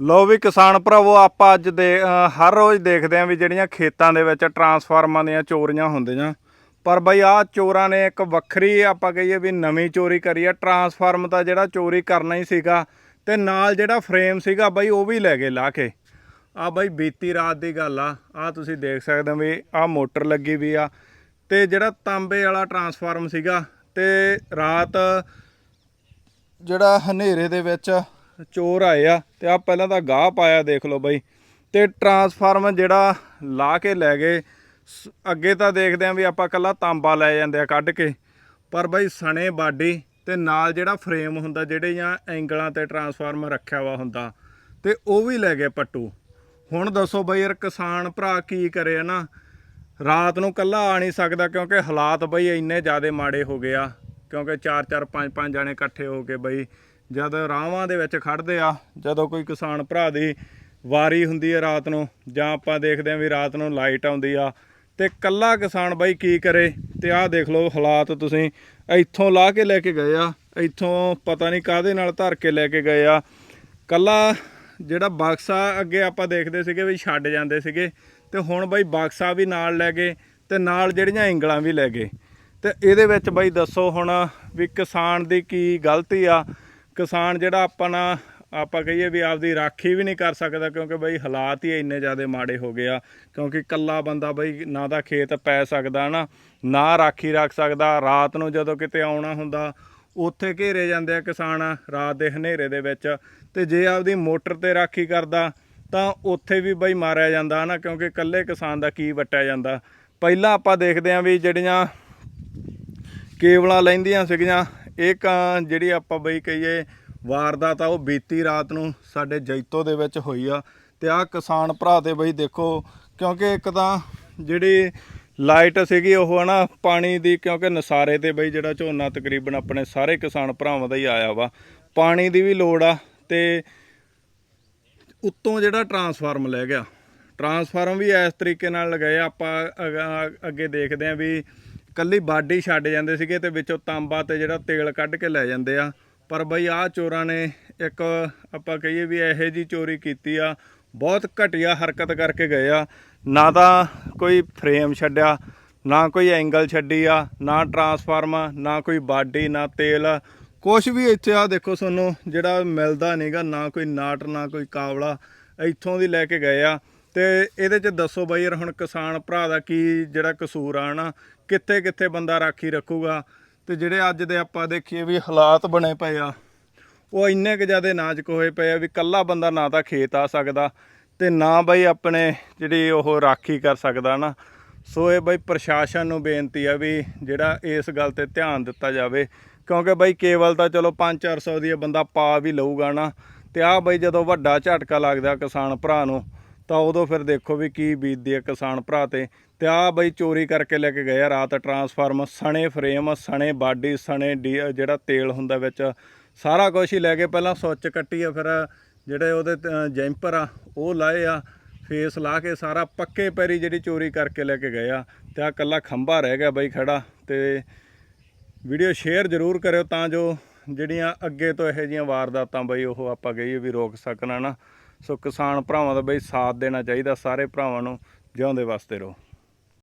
ਲੋ ਵੀ ਕਿਸਾਨ ਭਰਾਵੋ, ਆਪਾਂ ਅੱਜ ਦੇ ਹਰ ਰੋਜ਼ ਦੇਖਦੇ ਆਂ ਵੀ ਜਿਹੜੀਆਂ ਖੇਤਾਂ ਦੇ ਵਿੱਚ ਟਰਾਂਸਫਾਰਮਾਂ ਦੀਆਂ ਚੋਰੀਆਂ ਹੁੰਦੀਆਂ। ਪਰ ਬਈ ਆਹ ਚੋਰਾਂ ਨੇ ਇੱਕ ਵੱਖਰੀ ਆਪਾਂ ਕਹੀਏ ਵੀ ਨਵੀਂ ਚੋਰੀ ਕਰੀ ਆ। ਟਰਾਂਸਫਾਰਮ ਤਾਂ ਜਿਹੜਾ ਚੋਰੀ ਕਰਨਾ ਹੀ ਸੀਗਾ ਤੇ ਨਾਲ ਜਿਹੜਾ ਫਰੇਮ ਸੀਗਾ ਬਈ ਉਹ ਵੀ ਲੈ ਗਏ ਲਾ ਕੇ। ਆ ਬਈ ਬੀਤੀ ਰਾਤ ਦੀ ਗੱਲ ਆ। ਆ ਤੁਸੀਂ ਦੇਖ ਸਕਦੇ ਹੋ ਵੀ ਆ ਮੋਟਰ ਲੱਗੀ ਵੀ ਆ ਤੇ ਜਿਹੜਾ ਤਾਂਬੇ ਵਾਲਾ ਟਰਾਂਸਫਾਰਮ ਸੀਗਾ ਤੇ ਰਾਤ ਜਿਹੜਾ ਹਨੇਰੇ ਦੇ ਵਿੱਚ ਚੋਰ ਆਏ ਆ ਤੇ ਆ ਪਹਿਲਾਂ ਤਾਂ ਗਾਹ ਪਾਇਆ, ਦੇਖ ਲਓ ਬਈ। ਤੇ ਟਰਾਂਸਫਾਰਮਰ ਜਿਹੜਾ ਲਾ ਕੇ ਲੈ ਗਏ, ਸ- ਅੱਗੇ ਤਾਂ ਦੇਖਦੇ ਆਂ ਵੀ ਆਪਾਂ ਕੱਲਾ ਤਾਂਬਾ ਲੈ ਜਾਂਦੇ ਆ ਕੱਢ ਕੇ। ਪਰ ਬਈ ਸਣੇ ਬਾਡੀ ਤੇ ਨਾਲ ਜਿਹੜਾ ਫਰੇਮ ਹੁੰਦਾ, ਜਿਹੜੇ ਜਾਂ ਐਂਗਲਾਂ ਤੇ ਟਰਾਂਸਫਾਰਮਰ ਰੱਖਿਆ ਵਾ ਹੁੰਦਾ, ਤੇ ਉਹ ਵੀ ਲੈ ਗਏ ਪੱਟੂ। ਹੁਣ ਦੱਸੋ ਬਈ ਯਾਰ ਕਿਸਾਨ ਭਰਾ ਕੀ ਕਰੇ ਨਾ ਰਾਤ ਨੂੰ ਕੱਲਾ ਆ ਨਹੀਂ ਸਕਦਾ ਕਿਉਂਕਿ ਹਾਲਾਤ ਬਈ ਇੰਨੇ ਜ਼ਿਆਦੇ ਮਾੜੇ ਹੋ ਗਏ ਆ, ਕਿਉਂਕਿ 4-4 5-5 ਜਾਣੇ ਇਕੱਠੇ ਹੋ ਕੇ ਬਈ ਜਦ ਰਾਵਾਂ ਦੇ ਵਿੱਚ ਖੜਦੇ ਆ, ਜਦੋਂ ਕੋਈ ਕਿਸਾਨ ਭਰਾ ਦੀ ਵਾਰੀ ਹੁੰਦੀ ਹੈ ਰਾਤ ਨੂੰ, ਜਾਂ ਆਪਾਂ ਦੇਖਦੇ ਆ ਵੀ ਰਾਤ ਨੂੰ ਲਾਈਟ ਆਉਂਦੀ ਆ, ਤੇ ਕੱਲਾ ਕਿਸਾਨ ਬਾਈ ਕੀ ਕਰੇ? ਤੇ ਆਹ ਦੇਖ ਲਓ ਹਾਲਾਤ ਤੁਸੀਂ। ਇੱਥੋਂ ਲਾ ਕੇ ਲੈ ਕੇ ਗਏ ਆ, ਇੱਥੋਂ ਪਤਾ ਨਹੀਂ ਕਾਹਦੇ ਨਾਲ ਧਰ ਕੇ ਲੈ ਕੇ ਗਏ ਆ। ਕੱਲਾ ਜਿਹੜਾ ਬਕਸਾ ਅੱਗੇ ਆਪਾਂ ਦੇਖਦੇ ਸੀਗੇ ਵੀ ਛੱਡ ਜਾਂਦੇ ਸੀਗੇ, ਤੇ ਹੁਣ ਬਾਈ ਬਕਸਾ ਵੀ ਨਾਲ ਲੈ ਗਏ, ਤੇ ਨਾਲ ਜਿਹੜੀਆਂ ਇੰਗਲਾਂ ਵੀ ਲੈ ਗਏ। ਤੇ ਇਹਦੇ ਵਿੱਚ ਬਾਈ ਦੱਸੋ ਹੁਣ ਵੀ ਕਿਸਾਨ ਦੀ ਕੀ ਗਲਤੀ ਆ ਕਿਸਾਨ ਜਿਹੜਾ ਆਪਾਂ ਨਾ, ਆਪਾਂ ਕਹੀਏ ਵੀ ਆਪਦੀ ਰਾਖੀ ਵੀ ਨਹੀਂ ਕਰ ਸਕਦਾ, ਕਿਉਂਕਿ ਬਈ ਹਾਲਾਤ ਹੀ ਇੰਨੇ ਜ਼ਿਆਦਾ ਮਾੜੇ ਹੋ ਗਏ ਆ, ਕਿਉਂਕਿ ਕੱਲਾ ਬੰਦਾ ਬਈ ਨਾ ਦਾ ਖੇਤ ਪੈ ਸਕਦਾ ਨਾ ਨਾ ਰਾਖੀ ਰੱਖ ਸਕਦਾ, ਰਾਤ ਨੂੰ ਜਦੋਂ ਕਿਤੇ ਆਉਣਾ ਹੁੰਦਾ, ਉੱਥੇ ਘੇਰੇ ਜਾਂਦੇ ਆ ਕਿਸਾਨ ਰਾਤ ਦੇ ਹਨੇਰੇ ਦੇ ਵਿੱਚ, ਤੇ ਜੇ ਆਪਦੀ ਮੋਟਰ ਤੇ ਰਾਖੀ ਕਰਦਾ, ਤਾਂ ਉੱਥੇ ਵੀ ਬਈ ਮਾਰਿਆ ਜਾਂਦਾ ਨਾ ਕਿਉਂਕਿ ਇਕੱਲੇ ਕਿਸਾਨ ਦਾ ਕੀ ਵੱਟਿਆ ਜਾਂਦਾ। ਪਹਿਲਾਂ ਆਪਾਂ ਦੇਖਦੇ ਆਂ ਵੀ ਜਿਹੜੀਆਂ ਕੇਬਲਾਂ ਲੈਂਦੀਆਂ ਸੀਗੀਆਂ ਇਹ ਕਾਂ ਜਿਹੜੀ ਆਪਾਂ ਬਈ ਕਹੀਏ ਵਾਰਦਾਤ ਆ, ਉਹ ਬੀਤੀ ਰਾਤ ਨੂੰ ਸਾਡੇ ਜੈਤੋ ਦੇ ਵਿੱਚ ਹੋਈ ਆ। ਤੇ ਆਹ ਕਿਸਾਨ ਭਰਾ ਤੇ ਬਈ ਦੇਖੋ, ਕਿਉਂਕਿ ਇੱਕ ਤਾਂ ਜਿਹੜੀ ਲਾਈਟ ਸੀਗੀ, ਉਹ ਹਨਾ ਪਾਣੀ ਦੀ, ਕਿਉਂਕਿ ਨਸਾਰੇ ਤੇ ਬਈ ਜਿਹੜਾ ਝੋਨਾ ਤਕਰੀਬਨ ਆਪਣੇ ਸਾਰੇ ਕਿਸਾਨ ਭਰਾਵਾਂ ਦਾ ਹੀ ਆਇਆ ਵਾ। ਪਾਣੀ ਦੀ ਵੀ ਲੋੜ ਆ ਤੇ ਉੱਤੋਂ ਜਿਹੜਾ ਟਰਾਂਸਫਾਰਮ ਲੈ ਗਿਆ। ਟਰਾਂਸਫਾਰਮ ਵੀ ਇਸ ਤਰੀਕੇ ਨਾਲ ਲਗਾਏ, ਆਪਾਂ ਅੱਗੇ ਦੇਖਦੇ ਆਂ ਵੀ ਕੱਲੀ ਬਾਡੀ ਛੱਡ ਜਾਂਦੇ ਸੀਗੇ ਤੇ ਵਿੱਚੋਂ ਤਾਂਬਾ ਤੇ ਜਿਹੜਾ ਤੇਲ ਕੱਢ ਕੇ ਲੈ ਜਾਂਦੇ ਆ। ਪਰ ਬਈ ਆਹ ਚੋਰਾਂ ਨੇ ਇੱਕ ਆਪਾਂ ਕਹੀਏ ਵੀ ਇਹੋ ਜੀ ਚੋਰੀ ਕੀਤੀ ਆ, ਬਹੁਤ ਘਟੀਆ ਹਰਕਤ ਕਰਕੇ ਗਏ ਆ। ਨਾ ਤਾਂ ਕੋਈ ਫਰੇਮ ਛੱਡਿਆ, ਨਾ ਕੋਈ ਐਂਗਲ ਛੱਡੀ ਆ, ਨਾ ਟਰਾਂਸਫਾਰਮ, ਨਾ ਕੋਈ ਬਾਡੀ, ਨਾ ਤੇਲ। ਕੁਛ ਵੀ ਇੱਥੇ ਆ ਦੇਖੋ ਤੁਹਾਨੂੰ ਜਿਹੜਾ ਮਿਲਦਾ ਨਹੀਂਗਾ ਨਾ ਕੋਈ ਨਾਟ, ਨਾ ਕੋਈ ਕਾਵਲਾ, ਇੱਥੋਂ ਦੀ ਲੈ ਕੇ ਗਏ ਆ। ਤੇ ਇਹਦੇ ਚ ਦੱਸੋ ਬਾਈ ਯਾਰ ਹੁਣ ਕਿਸਾਨ ਭਰਾ ਦਾ ਕੀ ਜਿਹੜਾ ਕਸੂਰ ਆ ਨਾ ਕਿੱਥੇ ਕਿੱਥੇ ਬੰਦਾ ਰਾਖੀ ਰੱਖੂਗਾ? ਤੇ ਜਿਹੜੇ ਅੱਜ ਦੇ ਆਪਾਂ ਦੇਖੀਏ ਵੀ ਹਾਲਾਤ ਬਣੇ ਪਏ ਆ, ਉਹ ਇੰਨੇ ਕੁ ਜ਼ਿਆਦਾ ਨਾਜ਼ੁਕ ਹੋਏ ਪਏ ਆ ਵੀ ਕੱਲਾ ਬੰਦਾ ਨਾ ਤਾਂ ਖੇਤ ਆ ਸਕਦਾ ਤੇ ਨਾ ਬਈ ਆਪਣੇ ਜਿਹੜੀ ਉਹ ਰਾਖੀ ਕਰ ਸਕਦਾ ਨਾ ਸੋ ਇਹ ਬਈ ਪ੍ਰਸ਼ਾਸਨ ਨੂੰ ਬੇਨਤੀ ਆ ਵੀ ਜਿਹੜਾ ਇਸ ਗੱਲ ਤੇ ਧਿਆਨ ਦਿੱਤਾ ਜਾਵੇ, ਕਿਉਂਕਿ ਬਈ ਕੇਵਲ ਤਾਂ ਚਲੋ 5-400 ਦੀ ਬੰਦਾ ਪਾ ਵੀ ਲਊਗਾ ਨਾ ਤੇ ਆਹ ਬਈ ਜਦੋਂ ਵੱਡਾ ਝਟਕਾ ਲੱਗਦਾ ਕਿਸਾਨ ਭਰਾ ਨੂੰ ਤਾਂ ਉਦੋਂ ਫਿਰ ਦੇਖੋ ਵੀ ਕੀ ਬੀਤਦੀ ਹੈ ਕਿਸਾਨ ਭਰਾ ਤੇ। ਤੇ ਆਹ ਬਈ ਚੋਰੀ ਕਰਕੇ ਲੈ ਕੇ ਗਏ ਆ ਰਾਤ ਟਰਾਂਸਫਾਰਮ ਸਣੇ ਫਰੇਮ ਸਣੇ ਬਾਡੀ, ਸਣੇ ਡੀ- ਜਿਹੜਾ ਤੇਲ ਹੁੰਦਾ ਵਿੱਚ, ਸਾਰਾ ਕੁਝ ਹੀ ਲੈ ਕੇ ਪਹਿਲਾਂ ਸੁੱਚ ਕੱਟੀ ਆ ਫਿਰ ਜਿਹੜੇ ਉਹਦੇ ਜੈਂਪਰ ਆ, ਉਹ ਲਾਏ ਆ, ਫੇਸ ਲਾ ਕੇ ਸਾਰਾ ਪੱਕੇ ਪੈਰੀ ਜਿਹੜੀ ਚੋਰੀ ਕਰਕੇ ਲੈ ਕੇ ਗਏ ਆ। ਤੇ ਆ ਕੱਲਾ ਖੰਭਾ ਰਹਿ ਗਿਆ ਬਈ ਖੜਾ, ਤੇ ਵੀਡੀਓ ਸ਼ੇਅਰ ਜ਼ਰੂਰ ਕਰਿਓ ਤਾਂ ਜੋ ਜਿਹੜੀਆਂ ਅੱਗੇ ਤੋਂ ਇਹੋ ਜਿਹੀਆਂ ਵਾਰਦਾਤਾਂ ਬਈ ਉਹ ਆਪਾਂ ਕਹੀਏ ਵੀ ਰੋਕ ਸਕਣ ਨਾ ਸੋ ਕਿਸਾਨ ਭਰਾਵਾਂ ਦਾ ਬਈ ਸਾਥ ਦੇਣਾ ਚਾਹੀਦਾ ਸਾਰੇ ਭਰਾਵਾਂ ਨੂੰ ਜਿਉਂਦੇ ਵਾਸਤੇ ਰਹੋ।